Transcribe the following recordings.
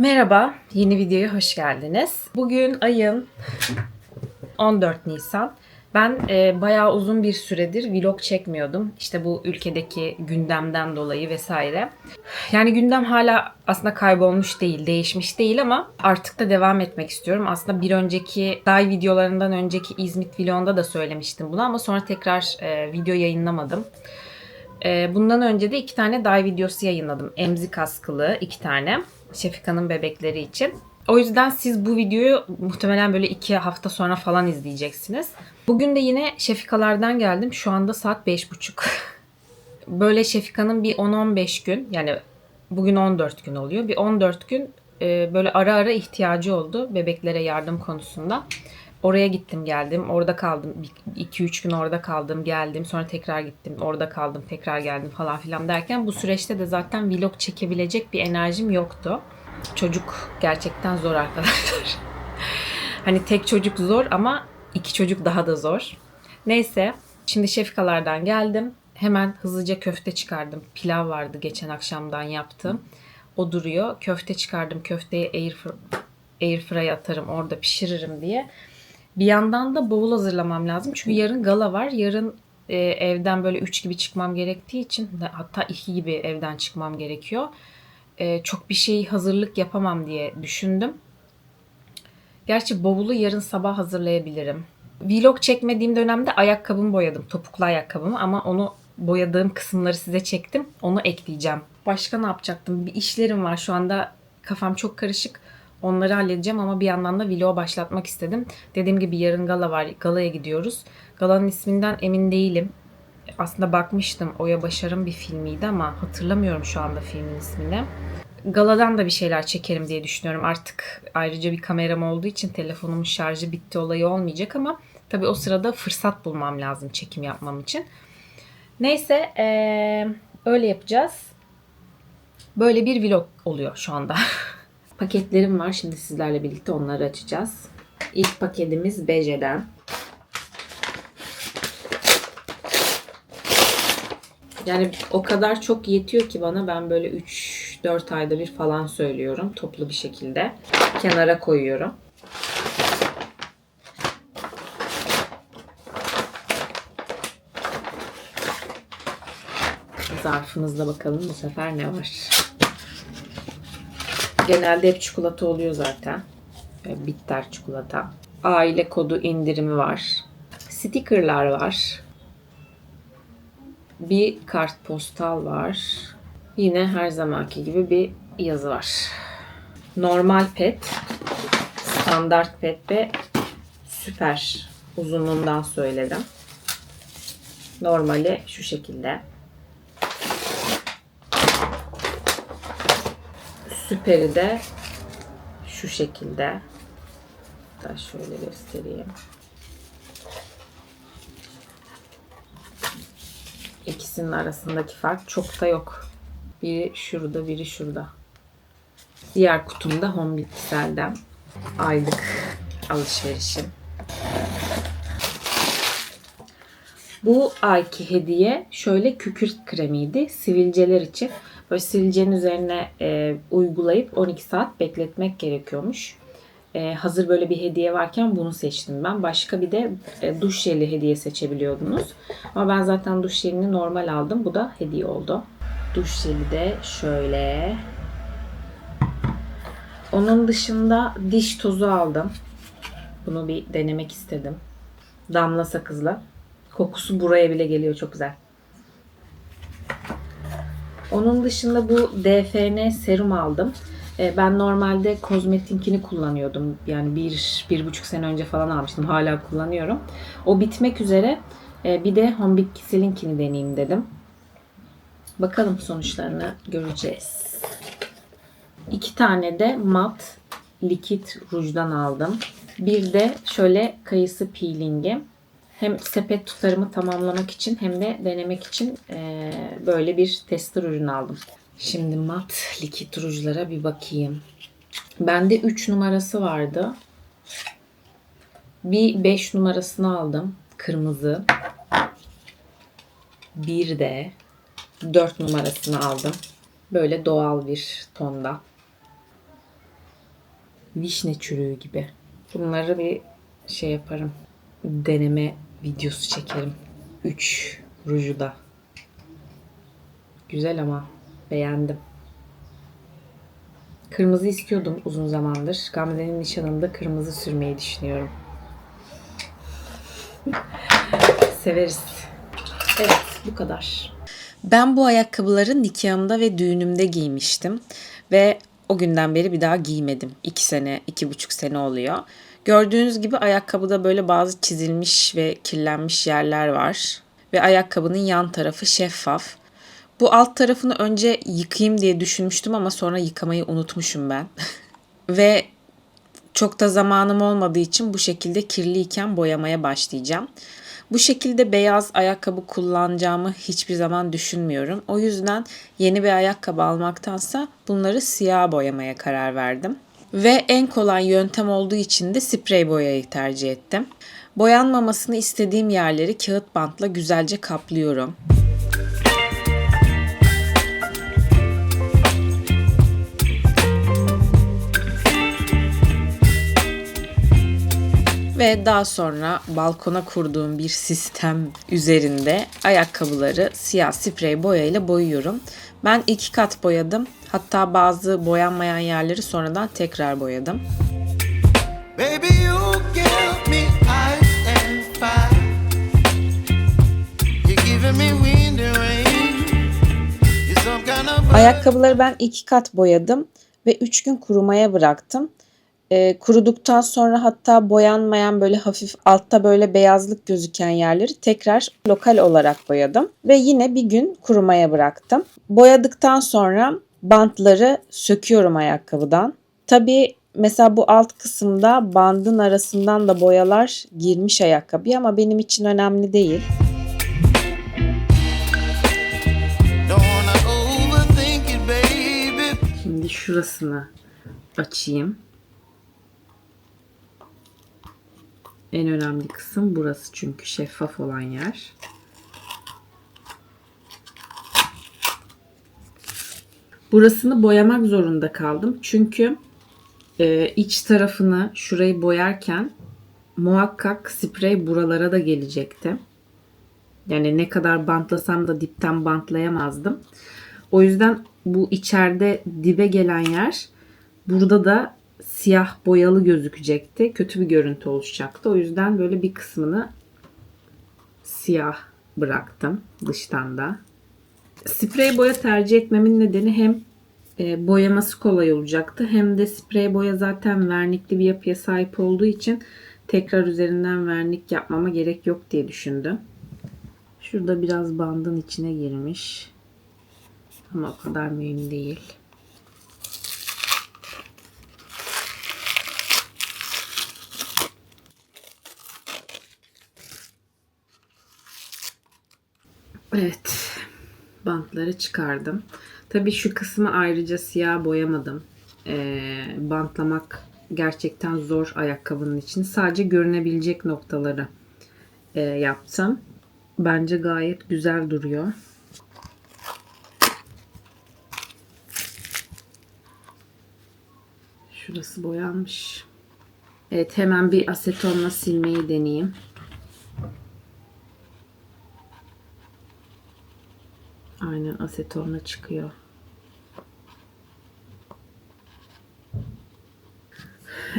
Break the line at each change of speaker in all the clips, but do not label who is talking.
Merhaba, yeni videoya hoş geldiniz. Bugün ayın 14 Nisan. Ben e, bayağı uzun bir süredir vlog çekmiyordum. İşte bu ülkedeki gündemden dolayı vesaire. Yani gündem hala aslında kaybolmuş değil, değişmiş değil ama artık da devam etmek istiyorum. Aslında bir önceki day videolarından önceki İzmit vlogunda da söylemiştim bunu ama sonra tekrar e, video yayınlamadım. Ee, bundan önce de iki tane day videosu yayınladım. Emzik askılı iki tane. Şefika'nın bebekleri için. O yüzden siz bu videoyu muhtemelen böyle iki hafta sonra falan izleyeceksiniz. Bugün de yine Şefikalardan geldim. Şu anda saat beş buçuk. Böyle Şefika'nın bir 10-15 gün yani bugün 14 gün oluyor. Bir 14 gün e, böyle ara ara ihtiyacı oldu bebeklere yardım konusunda. Oraya gittim geldim. Orada kaldım. 2-3 gün orada kaldım geldim. Sonra tekrar gittim. Orada kaldım tekrar geldim falan filan derken bu süreçte de zaten vlog çekebilecek bir enerjim yoktu. Çocuk gerçekten zor arkadaşlar. hani tek çocuk zor ama iki çocuk daha da zor. Neyse şimdi şefikalardan geldim. Hemen hızlıca köfte çıkardım. Pilav vardı geçen akşamdan yaptım. O duruyor. Köfte çıkardım. Köfteyi air, air fry atarım orada pişiririm diye. Bir yandan da bavul hazırlamam lazım. Çünkü yarın gala var. Yarın e, evden böyle 3 gibi çıkmam gerektiği için hatta 2 gibi evden çıkmam gerekiyor. E, çok bir şey hazırlık yapamam diye düşündüm. Gerçi bavulu yarın sabah hazırlayabilirim. Vlog çekmediğim dönemde ayakkabımı boyadım. Topuklu ayakkabımı ama onu boyadığım kısımları size çektim. Onu ekleyeceğim. Başka ne yapacaktım? Bir işlerim var şu anda. Kafam çok karışık. Onları halledeceğim ama bir yandan da vlogu başlatmak istedim. Dediğim gibi yarın gala var. Galaya gidiyoruz. Galanın isminden emin değilim. Aslında bakmıştım. Oya Başar'ın bir filmiydi ama hatırlamıyorum şu anda filmin ismini. Galadan da bir şeyler çekerim diye düşünüyorum. Artık ayrıca bir kameram olduğu için telefonumun şarjı bitti olayı olmayacak ama tabii o sırada fırsat bulmam lazım çekim yapmam için. Neyse ee, öyle yapacağız. Böyle bir vlog oluyor şu anda. Paketlerim var. Şimdi sizlerle birlikte onları açacağız. İlk paketimiz Beje'den. Yani o kadar çok yetiyor ki bana ben böyle 3-4 ayda bir falan söylüyorum toplu bir şekilde. Kenara koyuyorum. Zarfımızda bakalım bu sefer ne var. Genelde hep çikolata oluyor zaten. Bitter çikolata. Aile kodu indirimi var. Stickerlar var. Bir kartpostal var. Yine her zamanki gibi bir yazı var. Normal pet, standart pet ve süper uzunluğundan söyledim. Normali şu şekilde. Süperi de şu şekilde. Da şöyle göstereyim. İkisinin arasındaki fark çok da yok. Biri şurada, biri şurada. Diğer kutumda Home Bitkisel'den aylık alışverişim. Bu ayki hediye şöyle kükürt kremiydi. Sivilceler için. Böyle sivilcenin üzerine e, uygulayıp 12 saat bekletmek gerekiyormuş. E, hazır böyle bir hediye varken bunu seçtim ben. Başka bir de e, duş jeli hediye seçebiliyordunuz. Ama ben zaten duş jelini normal aldım. Bu da hediye oldu. Duş jeli de şöyle. Onun dışında diş tozu aldım. Bunu bir denemek istedim. Damla sakızla. Kokusu buraya bile geliyor çok güzel. Onun dışında bu DFN serum aldım. Ee, Ben normalde kozmetinkini kullanıyordum. Yani bir, bir buçuk sene önce falan almıştım. Hala kullanıyorum. O bitmek üzere. Ee, Bir de Home Bitkisel'inkini deneyeyim dedim. Bakalım sonuçlarını göreceğiz. İki tane de mat likit rujdan aldım. Bir de şöyle kayısı peelingi. Hem sepet tutarımı tamamlamak için hem de denemek için eee, böyle bir tester ürün aldım. Şimdi mat likit rujlara bir bakayım. Bende 3 numarası vardı. Bir 5 numarasını aldım. Kırmızı. Bir de 4 numarasını aldım. Böyle doğal bir tonda. vişne çürüğü gibi. Bunları bir şey yaparım. Deneme videosu çekerim. 3 ruju da. Güzel ama beğendim. Kırmızı istiyordum uzun zamandır. Gamze'nin nişanında kırmızı sürmeyi düşünüyorum. Severiz. Evet bu kadar. Ben bu ayakkabıları nikahımda ve düğünümde giymiştim. Ve o günden beri bir daha giymedim. 2 sene, iki buçuk sene oluyor. Gördüğünüz gibi ayakkabıda böyle bazı çizilmiş ve kirlenmiş yerler var. Ve ayakkabının yan tarafı şeffaf. Bu alt tarafını önce yıkayayım diye düşünmüştüm ama sonra yıkamayı unutmuşum ben. ve çok da zamanım olmadığı için bu şekilde kirliyken boyamaya başlayacağım. Bu şekilde beyaz ayakkabı kullanacağımı hiçbir zaman düşünmüyorum. O yüzden yeni bir ayakkabı almaktansa bunları siyah boyamaya karar verdim. Ve en kolay yöntem olduğu için de sprey boyayı tercih ettim. Boyanmamasını istediğim yerleri kağıt bantla güzelce kaplıyorum. Ve daha sonra balkona kurduğum bir sistem üzerinde ayakkabıları siyah sprey boyayla boyuyorum. Ben iki kat boyadım. Hatta bazı boyanmayan yerleri sonradan tekrar boyadım.
Baby, you give me ice and fire. You're giving me wind and rain. You're some kind of
Ayakkabıları ben iki kat boyadım ve üç gün kurumaya bıraktım. Ee, kuruduktan sonra hatta boyanmayan böyle hafif altta böyle beyazlık gözüken yerleri tekrar lokal olarak boyadım. Ve yine bir gün kurumaya bıraktım. Boyadıktan sonra bantları söküyorum ayakkabıdan. Tabii mesela bu alt kısımda bandın arasından da boyalar girmiş ayakkabıya ama benim için önemli değil. Şimdi şurasını açayım. En önemli kısım burası çünkü şeffaf olan yer. Burasını boyamak zorunda kaldım. Çünkü e, iç tarafını şurayı boyarken muhakkak sprey buralara da gelecekti. Yani ne kadar bantlasam da dipten bantlayamazdım. O yüzden bu içeride dibe gelen yer burada da siyah boyalı gözükecekti. Kötü bir görüntü oluşacaktı. O yüzden böyle bir kısmını siyah bıraktım dıştan da. Sprey boya tercih etmemin nedeni hem e, boyaması kolay olacaktı hem de sprey boya zaten vernikli bir yapıya sahip olduğu için tekrar üzerinden vernik yapmama gerek yok diye düşündüm. Şurada biraz bandın içine girmiş. Ama o kadar mühim değil. Evet. Bantları çıkardım. Tabii şu kısmı ayrıca siyah boyamadım. Ee, bantlamak gerçekten zor ayakkabının için. Sadece görünebilecek noktaları e, yaptım. Bence gayet güzel duruyor. Şurası boyanmış. Evet hemen bir asetonla silmeyi deneyeyim. Aynen asetonla çıkıyor.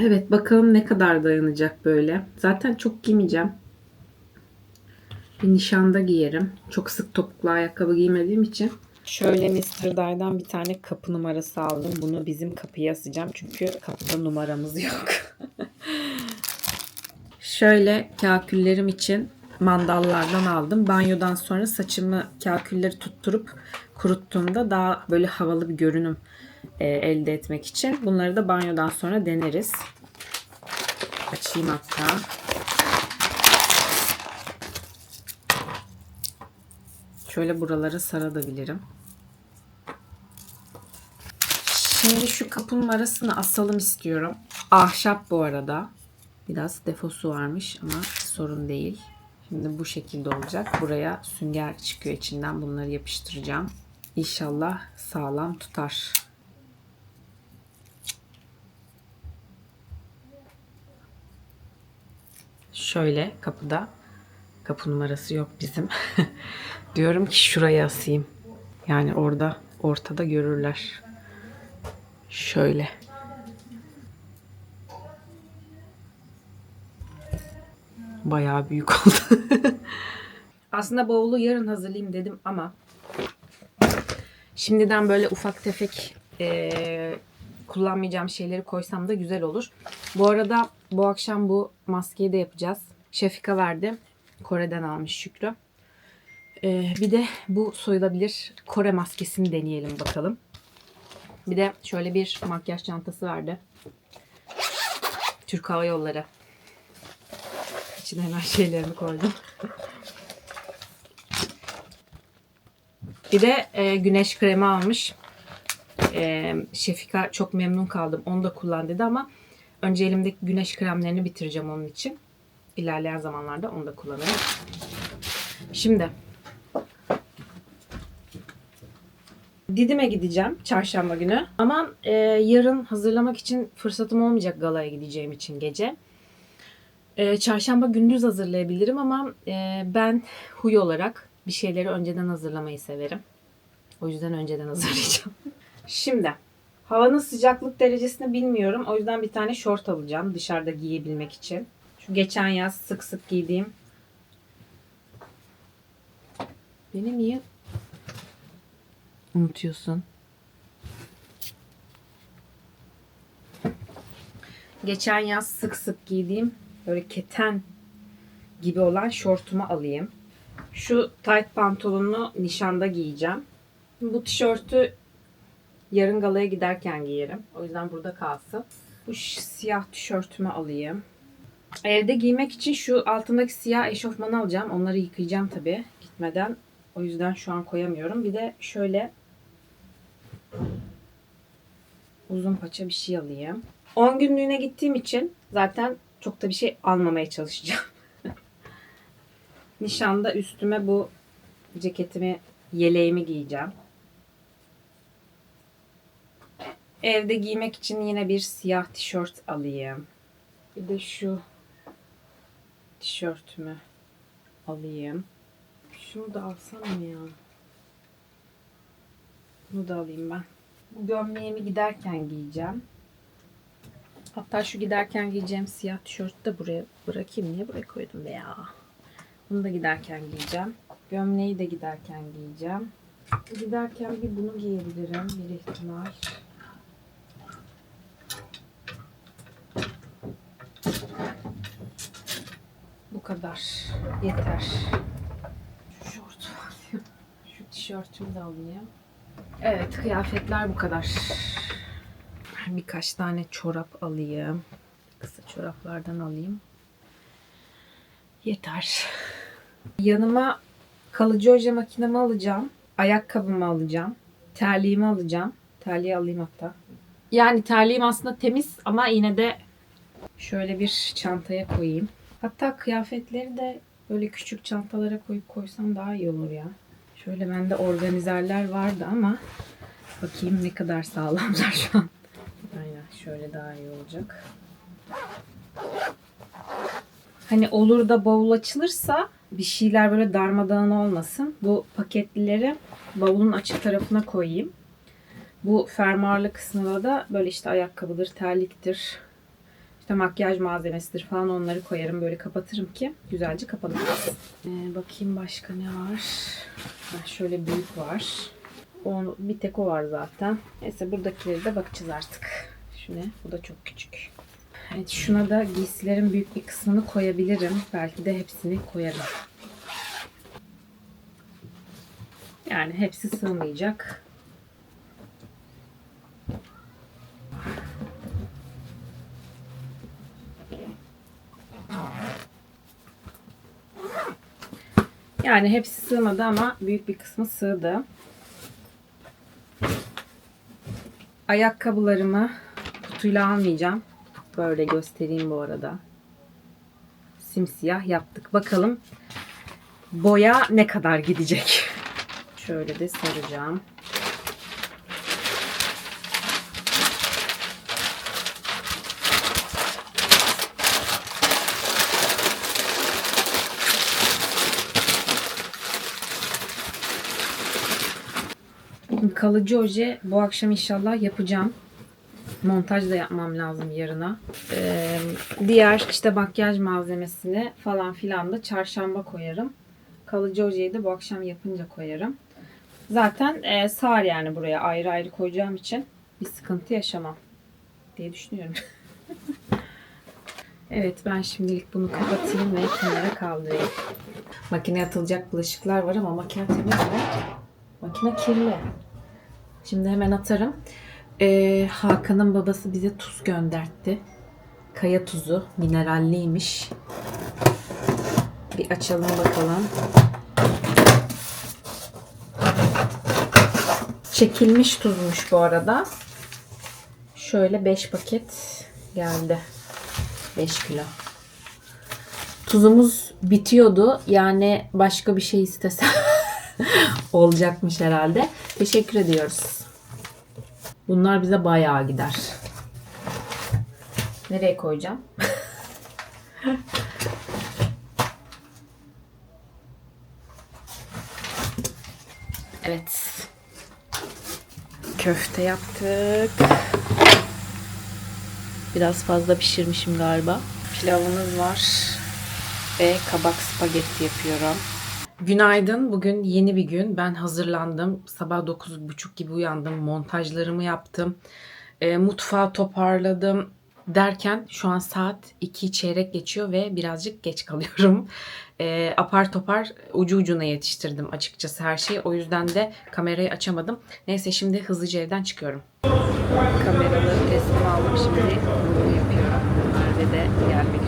Evet bakalım ne kadar dayanacak böyle. Zaten çok giymeyeceğim. Bir nişanda giyerim. Çok sık topuklu ayakkabı giymediğim için. Şöyle Mr. Dye'dan bir tane kapı numarası aldım. Bunu bizim kapıya asacağım. Çünkü kapıda numaramız yok. Şöyle kaküllerim için mandallardan aldım. Banyodan sonra saçımı kakülleri tutturup kuruttuğumda daha böyle havalı bir görünüm e, elde etmek için. Bunları da banyodan sonra deneriz. Açayım hatta. Şöyle buralara sarabilirim. Şimdi şu kapı numarasını asalım istiyorum. Ahşap bu arada. Biraz defosu varmış ama sorun değil. Şimdi bu şekilde olacak. Buraya sünger çıkıyor içinden. Bunları yapıştıracağım. İnşallah sağlam tutar. Şöyle kapıda kapı numarası yok bizim. Diyorum ki şuraya asayım. Yani orada ortada görürler. Şöyle. Bayağı büyük oldu. Aslında bavulu yarın hazırlayayım dedim ama şimdiden böyle ufak tefek eee, kullanmayacağım şeyleri koysam da güzel olur. Bu arada bu akşam bu maskeyi de yapacağız. Şefika verdi. Kore'den almış Şükrü. Eee, bir de bu soyulabilir Kore maskesini deneyelim bakalım. Bir de şöyle bir makyaj çantası verdi. Türk Hava Yolları. İçine hemen şeylerimi koydum. Bir de e, güneş kremi almış. E, Şefika çok memnun kaldım. Onu da kullan dedi ama önce elimdeki güneş kremlerini bitireceğim onun için. İlerleyen zamanlarda onu da kullanırım. Şimdi Didim'e gideceğim çarşamba günü. Ama e, yarın hazırlamak için fırsatım olmayacak galaya gideceğim için gece. E, çarşamba gündüz hazırlayabilirim ama e, ben huy olarak bir şeyleri önceden hazırlamayı severim. O yüzden önceden hazırlayacağım. Şimdi havanın sıcaklık derecesini bilmiyorum. O yüzden bir tane şort alacağım dışarıda giyebilmek için. Şu geçen yaz sık sık giydiğim Beni niye unutuyorsun? Geçen yaz sık sık giydiğim böyle keten gibi olan şortumu alayım. Şu tight pantolonunu nişanda giyeceğim. Bu tişörtü yarın galaya giderken giyerim. O yüzden burada kalsın. Bu siyah tişörtümü alayım. Evde giymek için şu altındaki siyah eşofmanı alacağım. Onları yıkayacağım tabii gitmeden. O yüzden şu an koyamıyorum. Bir de şöyle uzun paça bir şey alayım. 10 günlüğüne gittiğim için zaten çok da bir şey almamaya çalışacağım. Nişanda üstüme bu ceketimi, yeleğimi giyeceğim. Evde giymek için yine bir siyah tişört alayım. Bir de şu tişörtümü alayım. Şunu da alsam mı ya? Bunu da alayım ben. Bu gömleğimi giderken giyeceğim. Hatta şu giderken giyeceğim siyah tişörtü de buraya bırakayım. Niye buraya koydum ya? Bunu da giderken giyeceğim. Gömleği de giderken giyeceğim. Giderken bir bunu giyebilirim. Bir ihtimal. Bu kadar. Yeter. Şu şortu alayım. Şu tişörtümü de alayım. Evet kıyafetler bu kadar. Birkaç tane çorap alayım. Kısa çoraplardan alayım. Yeter. Yanıma kalıcı oje makinemi alacağım. Ayakkabımı alacağım. Terliğimi alacağım. Terliği alayım hatta. Yani terliğim aslında temiz ama yine de şöyle bir çantaya koyayım. Hatta kıyafetleri de böyle küçük çantalara koyup koysam daha iyi olur ya. Şöyle bende organizerler vardı ama bakayım ne kadar sağlamlar şu an. Şöyle daha iyi olacak. Hani olur da bavul açılırsa bir şeyler böyle darmadağın olmasın. Bu paketlileri bavulun açık tarafına koyayım. Bu fermuarlı kısmına da böyle işte ayakkabıdır, terliktir, işte makyaj malzemesidir falan onları koyarım. Böyle kapatırım ki güzelce kapanır. Ee, bakayım başka ne var. Ha, şöyle büyük var. Onu, bir tek o var zaten. Neyse buradakileri de bakacağız artık. Şu? Bu da çok küçük. Evet şuna da giysilerin büyük bir kısmını koyabilirim. Belki de hepsini koyarım. Yani hepsi sığmayacak. Yani hepsi sığmadı ama büyük bir kısmı sığdı. Ayakkabılarımı kutuyla almayacağım. Böyle göstereyim bu arada. Simsiyah yaptık. Bakalım boya ne kadar gidecek. Şöyle de saracağım. Kalıcı oje bu akşam inşallah yapacağım. Montaj da yapmam lazım yarına. Ee, diğer işte makyaj malzemesini falan filan da çarşamba koyarım. Kalıcı ojeyi de bu akşam yapınca koyarım. Zaten e, sığar yani buraya ayrı ayrı koyacağım için bir sıkıntı yaşamam diye düşünüyorum. evet ben şimdilik bunu kapatayım ve kenara kaldırayım. Makineye atılacak bulaşıklar var ama makine temiz mi? Makine kirli. Şimdi hemen atarım. Ee, Hakan'ın babası bize tuz göndertti. Kaya tuzu. Mineralliymiş. Bir açalım bakalım. Çekilmiş tuzmuş bu arada. Şöyle 5 paket geldi. 5 kilo. Tuzumuz bitiyordu. Yani başka bir şey istesem olacakmış herhalde. Teşekkür ediyoruz. Bunlar bize bayağı gider. Nereye koyacağım? evet. Köfte yaptık. Biraz fazla pişirmişim galiba. Pilavımız var ve kabak spagetti yapıyorum. Günaydın. Bugün yeni bir gün. Ben hazırlandım. Sabah 9.30 gibi uyandım. Montajlarımı yaptım. E, mutfağı toparladım. Derken şu an saat 2 çeyrek geçiyor ve birazcık geç kalıyorum. E, apar topar ucu ucuna yetiştirdim açıkçası her şeyi. O yüzden de kamerayı açamadım. Neyse şimdi hızlıca evden çıkıyorum. Kameraları teslim aldım. Şimdi bunu yapıyorum. Merve de gelmek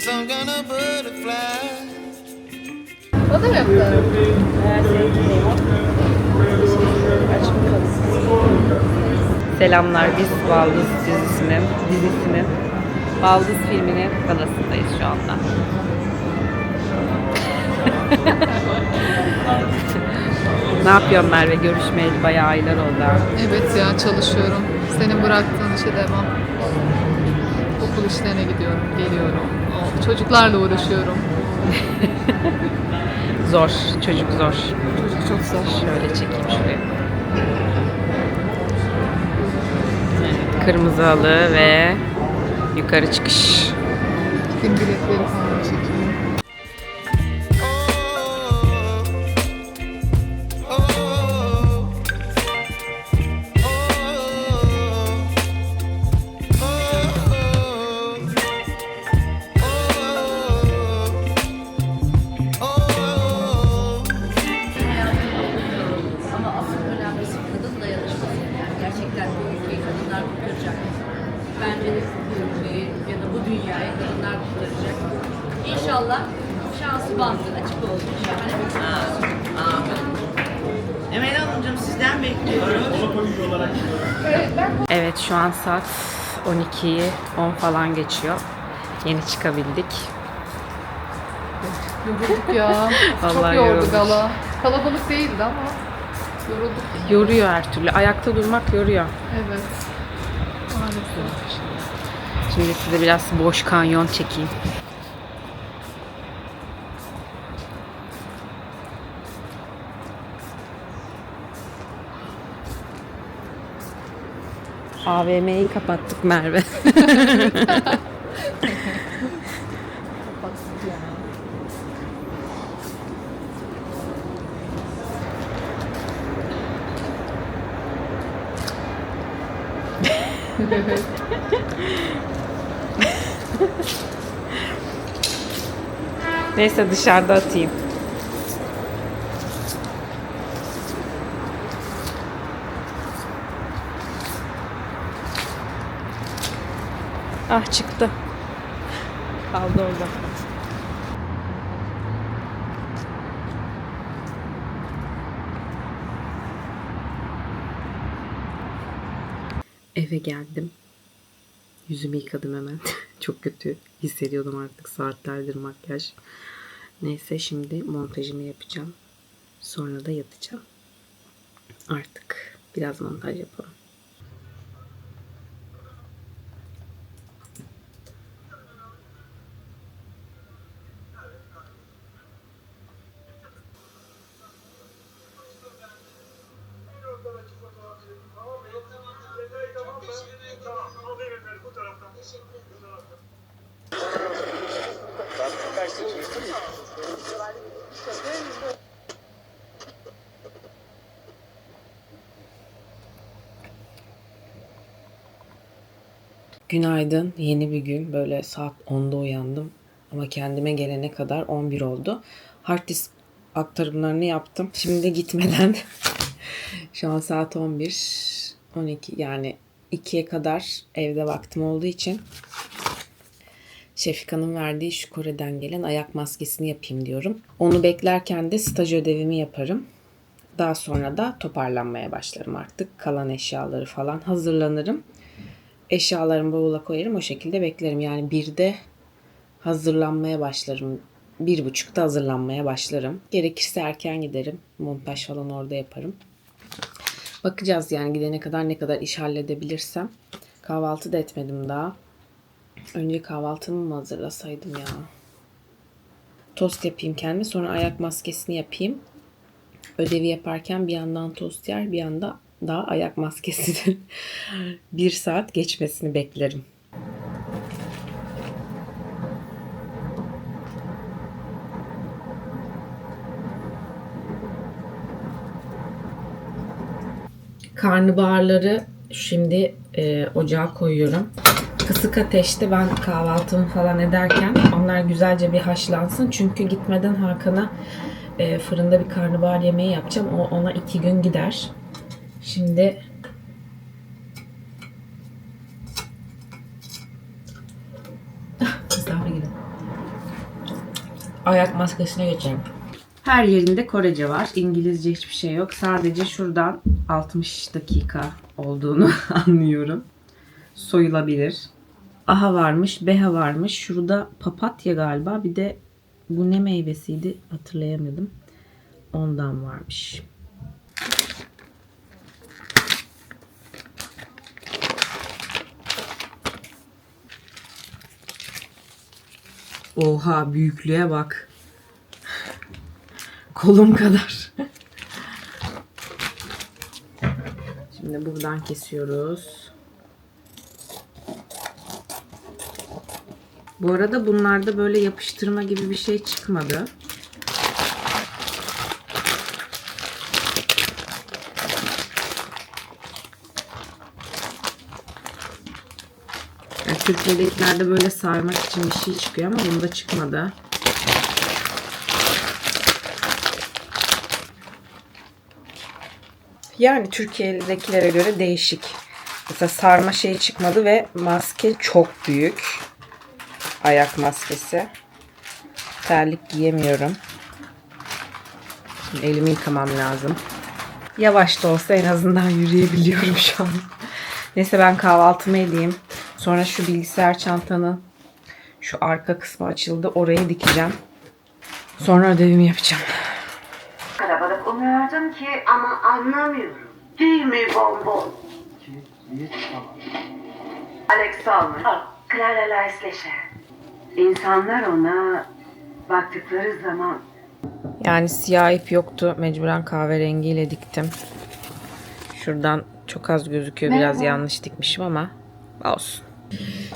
some kind of butterfly.
O da mı?
Selamlar biz Baldız dizisinin dizisinin Baldız filminin galasındayız şu anda. ne yapıyorsun Merve? Görüşmeyeli bayağı aylar oldu. ha.
Evet ya çalışıyorum. Senin bıraktığın işe devam. Okul işlerine gidiyorum, geliyorum. Çocuklarla uğraşıyorum.
Zor, çocuk zor.
Çocuk çok zor.
Şöyle çekeyim şuraya. Evet, kırmızı halı ve yukarı çıkış.
Film biletleri falan çekiyorum.
12'yi 10 falan geçiyor. Yeni çıkabildik.
Yorulduk ya. çok
Vallahi
yordu
yorulduk.
gala. Kalabalık değildi ama yorulduk.
Yoruyor her türlü. Ayakta durmak yoruyor.
Evet. Maalesef.
Şimdi size biraz boş kanyon çekeyim. AVM'yi kapattık Merve. Neyse dışarıda atayım. Ah çıktı. Kaldı orada. Eve geldim. Yüzümü yıkadım hemen. Çok kötü hissediyordum artık saatlerdir makyaj. Neyse şimdi montajımı yapacağım. Sonra da yatacağım. Artık biraz montaj yapalım. Günaydın. Yeni bir gün. Böyle saat 10'da uyandım. Ama kendime gelene kadar 11 oldu. Hard disk aktarımlarını yaptım. Şimdi gitmeden şu an saat 11 12 yani 2'ye kadar evde vaktim olduğu için Şefika'nın verdiği şu Kore'den gelen ayak maskesini yapayım diyorum. Onu beklerken de staj ödevimi yaparım. Daha sonra da toparlanmaya başlarım artık. Kalan eşyaları falan hazırlanırım. Eşyalarımı bavula koyarım. O şekilde beklerim. Yani birde hazırlanmaya başlarım. Bir buçukta hazırlanmaya başlarım. Gerekirse erken giderim. Montaj falan orada yaparım. Bakacağız yani gidene kadar ne kadar iş halledebilirsem. Kahvaltı da etmedim daha. Önce kahvaltımı mı hazırlasaydım ya? Tost yapayım kendime sonra ayak maskesini yapayım. Ödevi yaparken bir yandan tost yer bir yanda daha ayak maskesini bir saat geçmesini beklerim. Karnabaharları şimdi e, ocağa koyuyorum. Kısık ateşte ben kahvaltımı falan ederken onlar güzelce bir haşlansın. Çünkü gitmeden Hakan'a e, fırında bir karnabahar yemeği yapacağım. O ona iki gün gider. Şimdi gibi. Ayak maskesine geçelim. Her yerinde Korece var. İngilizce hiçbir şey yok. Sadece şuradan 60 dakika olduğunu anlıyorum. Soyulabilir. Aha varmış, beha varmış. Şurada papatya galiba. Bir de bu ne meyvesiydi hatırlayamadım. Ondan varmış. Oha büyüklüğe bak. Kolum kadar. Şimdi buradan kesiyoruz. Bu arada bunlarda böyle yapıştırma gibi bir şey çıkmadı. Yani Türkiye'dekilerde böyle sarmak için bir şey çıkıyor ama bunda çıkmadı. Yani Türkiye'dekilere göre değişik. Mesela sarma şey çıkmadı ve maske çok büyük. Ayak maskesi. Terlik giyemiyorum. Şimdi elimi yıkamam lazım. Yavaş da olsa en azından yürüyebiliyorum şu an. Neyse ben kahvaltımı edeyim. Sonra şu bilgisayar çantanın şu arka kısmı açıldı. Orayı dikeceğim. Sonra ödevimi yapacağım.
Kalabalık umuyordum ki ama anlamıyorum. Değil mi bonbon? Alex Ballmer, Clara Leisleşer. İnsanlar ona baktıkları zaman
Yani siyah ip yoktu. Mecburen kahverengiyle diktim. Şuradan çok az gözüküyor. Biraz yanlış dikmişim ama olsun.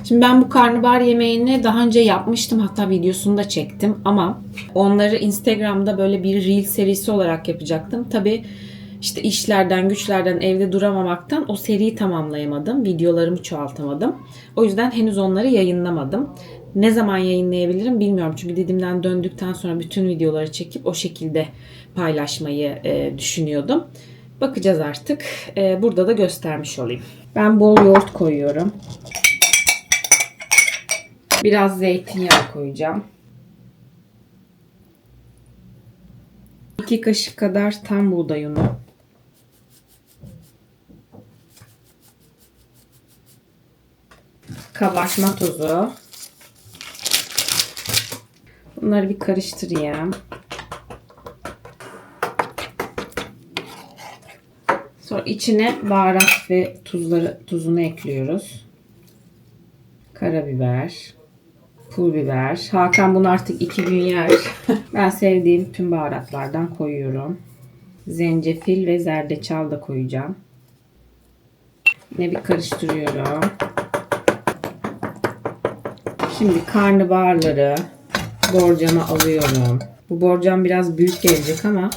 Şimdi ben bu karnabahar yemeğini daha önce yapmıştım. Hatta videosunu da çektim ama onları Instagram'da böyle bir reel serisi olarak yapacaktım. Tabi işte işlerden, güçlerden, evde duramamaktan o seriyi tamamlayamadım. Videolarımı çoğaltamadım. O yüzden henüz onları yayınlamadım. Ne zaman yayınlayabilirim bilmiyorum. Çünkü dedimden döndükten sonra bütün videoları çekip o şekilde paylaşmayı e, düşünüyordum. Bakacağız artık. E, burada da göstermiş olayım. Ben bol yoğurt koyuyorum. Biraz zeytinyağı koyacağım. 2 kaşık kadar tam buğday unu. kabartma tozu. Bunları bir karıştırayım. Sonra içine baharat ve tuzları tuzunu ekliyoruz. Karabiber, pul biber. Hakan bunu artık iki gün yer. ben sevdiğim tüm baharatlardan koyuyorum. Zencefil ve zerdeçal da koyacağım. Yine bir karıştırıyorum. Şimdi karnabaharları borcama alıyorum. Bu borcam biraz büyük gelecek ama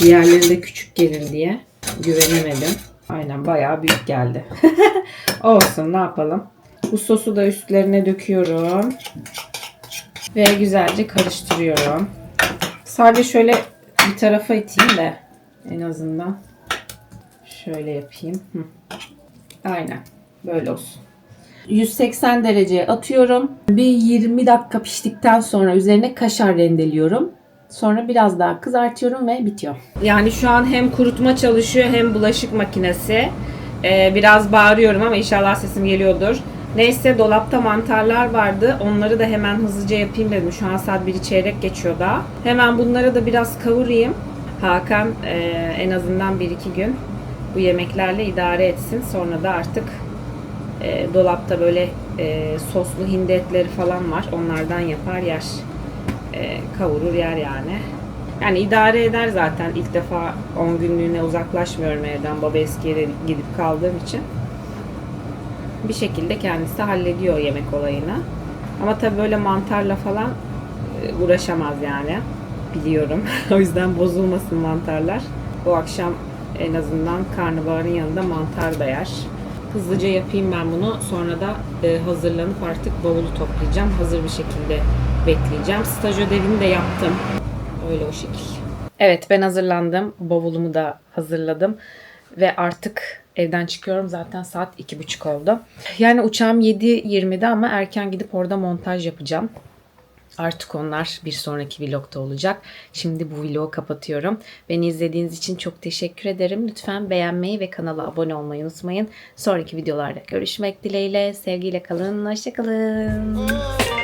diğerleri de küçük gelir diye güvenemedim. Aynen bayağı büyük geldi. Olsun ne yapalım. Bu sosu da üstlerine döküyorum. Ve güzelce karıştırıyorum. Sadece şöyle bir tarafa iteyim de en azından. Şöyle yapayım. Hı. Aynen. Böyle olsun. 180 dereceye atıyorum. Bir 20 dakika piştikten sonra üzerine kaşar rendeliyorum. Sonra biraz daha kızartıyorum ve bitiyor. Yani şu an hem kurutma çalışıyor hem bulaşık makinesi. Ee, biraz bağırıyorum ama inşallah sesim geliyordur. Neyse dolapta mantarlar vardı. Onları da hemen hızlıca yapayım dedim. Şu an saat 1'i çeyrek geçiyor daha. Hemen bunları da biraz kavurayım. Hakan e, en azından 1-2 gün bu yemeklerle idare etsin. Sonra da artık e, dolapta böyle e, soslu hindi etleri falan var. Onlardan yapar yer. E, kavurur yer yani. Yani idare eder zaten. İlk defa 10 günlüğüne uzaklaşmıyorum evden. Baba eski yere gidip kaldığım için. Bir şekilde kendisi hallediyor yemek olayını. Ama tabii böyle mantarla falan e, uğraşamaz yani. Biliyorum. o yüzden bozulmasın mantarlar. Bu akşam en azından karnabaharın yanında mantar da yer. Hızlıca yapayım ben bunu. Sonra da e, hazırlanıp artık bavulu toplayacağım. Hazır bir şekilde bekleyeceğim. Staj ödevini de yaptım. Öyle o şekil. Evet ben hazırlandım. Bavulumu da hazırladım. Ve artık evden çıkıyorum. Zaten saat iki buçuk oldu. Yani uçağım 7.20'de ama erken gidip orada montaj yapacağım. Artık onlar bir sonraki vlogda olacak. Şimdi bu vlogu kapatıyorum. Beni izlediğiniz için çok teşekkür ederim. Lütfen beğenmeyi ve kanala abone olmayı unutmayın. Sonraki videolarda görüşmek dileğiyle. Sevgiyle kalın. Hoşçakalın.